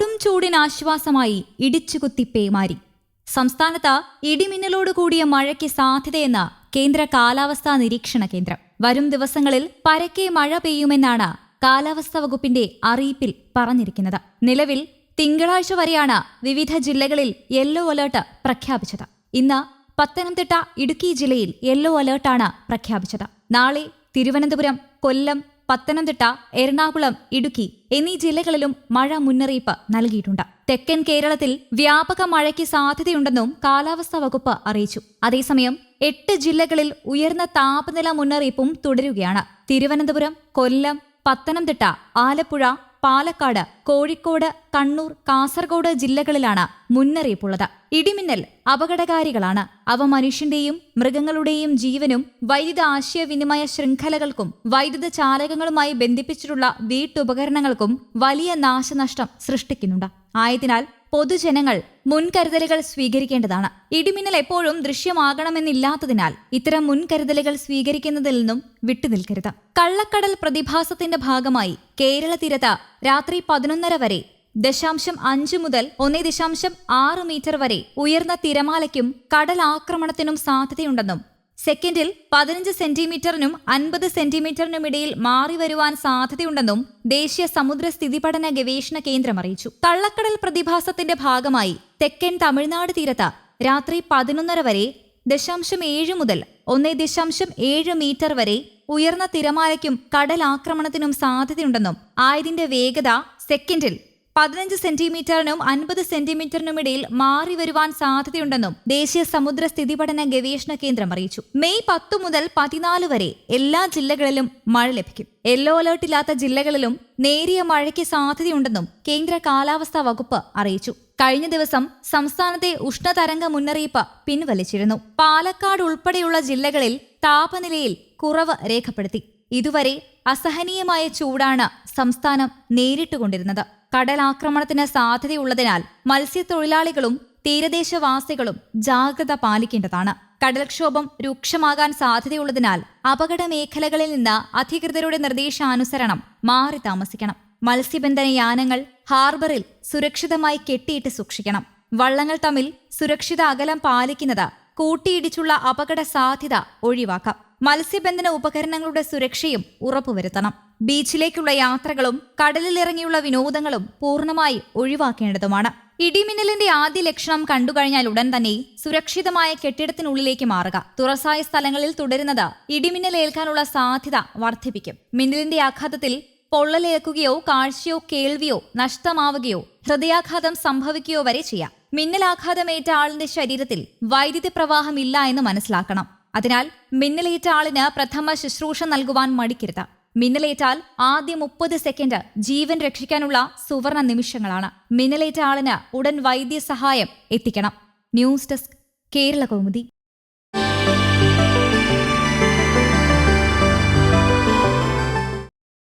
കൊടും ചൂടിനാശ്വാസമായി ഇടിച്ചുകുത്തി പേമാരി. സംസ്ഥാനത്ത് ഇടിമിന്നലോട് കൂടിയ മഴയ്ക്ക് സാധ്യതയെന്ന് കേന്ദ്ര കാലാവസ്ഥാ നിരീക്ഷണ കേന്ദ്രം. വരും ദിവസങ്ങളിൽ പരക്കെ മഴ പെയ്യുമെന്നാണ് കാലാവസ്ഥാ വകുപ്പിന്റെ അറിയിപ്പിൽ പറഞ്ഞിരിക്കുന്നത്. നിലവിൽ തിങ്കളാഴ്ച വരെയാണ് വിവിധ ജില്ലകളിൽ യെല്ലോ അലേർട്ട് പ്രഖ്യാപിച്ചത്. ഇന്ന് പത്തനംതിട്ട ഇടുക്കി ജില്ലയിൽ യെല്ലോ അലേർട്ടാണ് പ്രഖ്യാപിച്ചത്. നാളെ തിരുവനന്തപുരം കൊല്ലം പത്തനംതിട്ട എറണാകുളം ഇടുക്കി എന്നീ ജില്ലകളിലും മഴ മുന്നറിയിപ്പ് നൽകിയിട്ടുണ്ട്. തെക്കൻ കേരളത്തിൽ വ്യാപക മഴയ്ക്ക് സാധ്യതയുണ്ടെന്നും കാലാവസ്ഥാ വകുപ്പ് അറിയിച്ചു. അതേസമയം എട്ട് ജില്ലകളിൽ ഉയർന്ന താപനില മുന്നറിയിപ്പും തുടരുകയാണ്. തിരുവനന്തപുരം കൊല്ലം പത്തനംതിട്ട ആലപ്പുഴ പാലക്കാട് കോഴിക്കോട് കണ്ണൂർ കാസർഗോഡ് ജില്ലകളിലാണ് മുന്നറിയിപ്പുള്ളത്. ഇടിമിന്നൽ അപകടകാരികളാണ്. അവ മനുഷ്യന്റെയും മൃഗങ്ങളുടെയും ജീവനും വൈദ്യുത ആശയവിനിമയ ശൃംഖലകൾക്കും വൈദ്യുത ചാലകങ്ങളുമായി ബന്ധിപ്പിച്ചിട്ടുള്ള വീട്ടുപകരണങ്ങൾക്കും വലിയ നാശനഷ്ടം സൃഷ്ടിക്കുന്നുണ്ട്. ആയതിനാൽ പൊതുജനങ്ങൾ മുൻകരുതലുകൾ സ്വീകരിക്കേണ്ടതാണ്. ഇടിമിന്നൽ എപ്പോഴും ദൃശ്യമാകണമെന്നില്ലാത്തതിനാൽ ഇത്തരം മുൻകരുതലുകൾ സ്വീകരിക്കുന്നതിൽ നിന്നും വിട്ടുനിൽക്കരുത്. കള്ളക്കടൽ പ്രതിഭാസത്തിന്റെ ഭാഗമായി കേരള തീരത്ത് രാത്രി പതിനൊന്നര വരെ ദശാംശം അഞ്ച് മുതൽ ഒന്നേ ദശാംശം ആറ് മീറ്റർ വരെ ഉയർന്ന തിരമാലയ്ക്കും കടലാക്രമണത്തിനും സാധ്യതയുണ്ടെന്നും സെക്കൻഡിൽ പതിനഞ്ച് സെന്റിമീറ്ററിനും അൻപത് സെന്റിമീറ്ററിനും ഇടയിൽ മാറി വരുവാൻ സാധ്യതയുണ്ടെന്നും ദേശീയ സമുദ്ര സ്ഥിതിപഠന ഗവേഷണ കേന്ദ്രം അറിയിച്ചു. തള്ളക്കടൽ പ്രതിഭാസത്തിന്റെ ഭാഗമായി തെക്കൻ തമിഴ്നാട് തീരത്ത് രാത്രി പതിനൊന്നര വരെ ദശാംശം ഏഴ് മുതൽ ഒന്നേ ദശാംശം ഏഴ് മീറ്റർ വരെ ഉയർന്ന തിരമാലയ്ക്കും കടലാക്രമണത്തിനും സാധ്യതയുണ്ടെന്നും ആയതിന്റെ വേഗത സെക്കൻഡിൽ പതിനഞ്ച് സെന്റിമീറ്ററിനും അൻപത് സെന്റിമീറ്ററിനും ഇടയിൽ മാറി വരുവാൻ സാധ്യതയുണ്ടെന്നും ദേശീയ സമുദ്ര സ്ഥിതി പഠന ഗവേഷണ കേന്ദ്രം അറിയിച്ചു. മെയ് പത്തു മുതൽ പതിനാല് വരെ എല്ലാ ജില്ലകളിലും മഴ ലഭിക്കും. യെല്ലോ അലേർട്ട് ഇല്ലാത്ത ജില്ലകളിലും നേരിയ മഴയ്ക്ക് സാധ്യതയുണ്ടെന്നും കേന്ദ്ര കാലാവസ്ഥാ വകുപ്പ് അറിയിച്ചു. കഴിഞ്ഞ ദിവസം സംസ്ഥാനത്തെ ഉഷ്ണതരംഗ മുന്നറിയിപ്പ് പിൻവലിച്ചിരുന്നു. പാലക്കാട് ഉൾപ്പെടെയുള്ള ജില്ലകളിൽ താപനിലയിൽ കുറവ് രേഖപ്പെടുത്തി. ഇതുവരെ അസഹനീയമായ ചൂടാണ് സംസ്ഥാനം നേരിട്ടുകൊണ്ടിരുന്നത്. കടലാക്രമണത്തിന് സാധ്യതയുള്ളതിനാൽ മത്സ്യത്തൊഴിലാളികളും തീരദേശവാസികളും ജാഗ്രത പാലിക്കേണ്ടതാണ്. കടൽക്ഷോഭം രൂക്ഷമാകാൻ സാധ്യതയുള്ളതിനാൽ അപകട മേഖലകളിൽ നിന്ന് അധികൃതരുടെ നിർദ്ദേശാനുസരണം മാറി താമസിക്കണം. മത്സ്യബന്ധന യാനങ്ങൾ ഹാർബറിൽ സുരക്ഷിതമായി കെട്ടിയിട്ട് സൂക്ഷിക്കണം. വള്ളങ്ങൾ തമ്മിൽ സുരക്ഷിത അകലം പാലിക്കുന്നത് കൂട്ടിയിടിച്ചുള്ള അപകട സാധ്യത ഒഴിവാക്കാം. മത്സ്യബന്ധന ഉപകരണങ്ങളുടെ സുരക്ഷയും ഉറപ്പുവരുത്തണം. ബീച്ചിലേക്കുള്ള യാത്രകളും കടലിലിറങ്ങിയുള്ള വിനോദങ്ങളും പൂർണമായി ഒഴിവാക്കേണ്ടതുമാണ്. ഇടിമിന്നലിന്റെ ആദ്യ ലക്ഷണം കണ്ടുകഴിഞ്ഞാൽ ഉടൻ തന്നെ സുരക്ഷിതമായ കെട്ടിടത്തിനുള്ളിലേക്ക് മാറുക. തുറസായ സ്ഥലങ്ങളിൽ തുടരുന്നത് ഇടിമിന്നലേൽക്കാനുള്ള സാധ്യത വർദ്ധിപ്പിക്കും. മിന്നലിന്റെ ആഘാതത്തിൽ പൊള്ളലേൽക്കുകയോ കാഴ്ചയോ കേൾവിയോ നഷ്ടമാവുകയോ ഹൃദയാഘാതം സംഭവിക്കുകയോ വരെ ചെയ്യാം. മിന്നലാഘാതമേറ്റ ആളിന്റെ ശരീരത്തിൽ വൈദ്യുതി പ്രവാഹമില്ല എന്ന് മനസ്സിലാക്കണം. അതിനാൽ മിന്നലേറ്റ ആളിന് പ്രഥമ ശുശ്രൂഷ നൽകുവാൻ മടിക്കരുത്. മിന്നലേറ്റാൽ ആദ്യ മുപ്പത് സെക്കൻഡ് ജീവൻ രക്ഷിക്കാനുള്ള സുവർണ നിമിഷങ്ങളാണ്. മിന്നലേറ്റ ആളിന് ഉടൻ വൈദ്യസഹായം എത്തിക്കണം. News desk Kerala Kaumudi